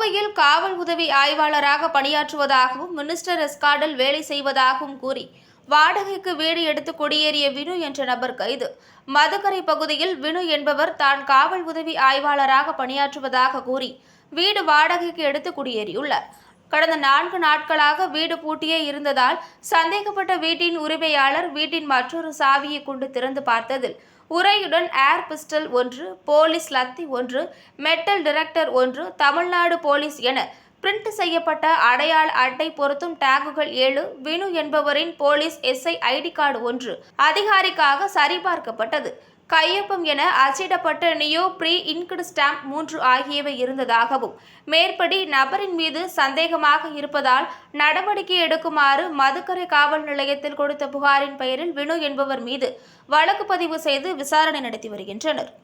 கோவையில் காவல் உதவி ஆய்வாளராக பணியாற்றுவதாகவும் மினிஸ்டர் எஸ்கார்டில் வேலை செய்வதாகவும் கூறி வாடகைக்கு வீடு எடுத்து குடியேறிய வினு என்ற நபர் கைது. மதுக்கரை பகுதியில் வினு என்பவர் தான் காவல் உதவி ஆய்வாளராக பணியாற்றுவதாக கூறி வீடு வாடகைக்கு எடுத்து குடியேறியுள்ளார். கடந்த நான்கு நாட்களாக வீடு பூட்டியே இருந்ததால் சந்தேகப்பட்ட வீட்டின் உரிமையாளர் வீட்டின் மற்றொரு சாவியை கொண்டு திறந்து பார்த்ததில் உரையுடன் ஏர் பிஸ்டல் ஒன்று போலீஸ் லத்தி ஒன்று மெட்டல் டிரெக்டர் ஒன்று தமிழ்நாடு போலீஸ் என பிரிண்ட் செய்யப்பட்ட அடையாள அட்டை பொருத்தும் டேகுகள் ஏழு வினு என்பவரின் போலீஸ் எஸ்ஐ ஐடி கார்டு ஒன்று அதிகாரிக்காக சரிபார்க்கப்பட்டது. கையொப்பம் என அச்சிடப்பட்ட நியோ ப்ரீ இன்குடு ஸ்டாம்ப் மூன்று ஆகியவை இருந்ததாகவும் மேற்படி நபரின் மீது சந்தேகமாக இருப்பதால் நடவடிக்கை எடுக்குமாறு மதுக்கரை காவல் நிலையத்தில் கொடுத்த புகாரின் பெயரில் வினு என்பவர் மீது வழக்கு பதிவு செய்து விசாரணை நடத்தி வருகின்றனர்.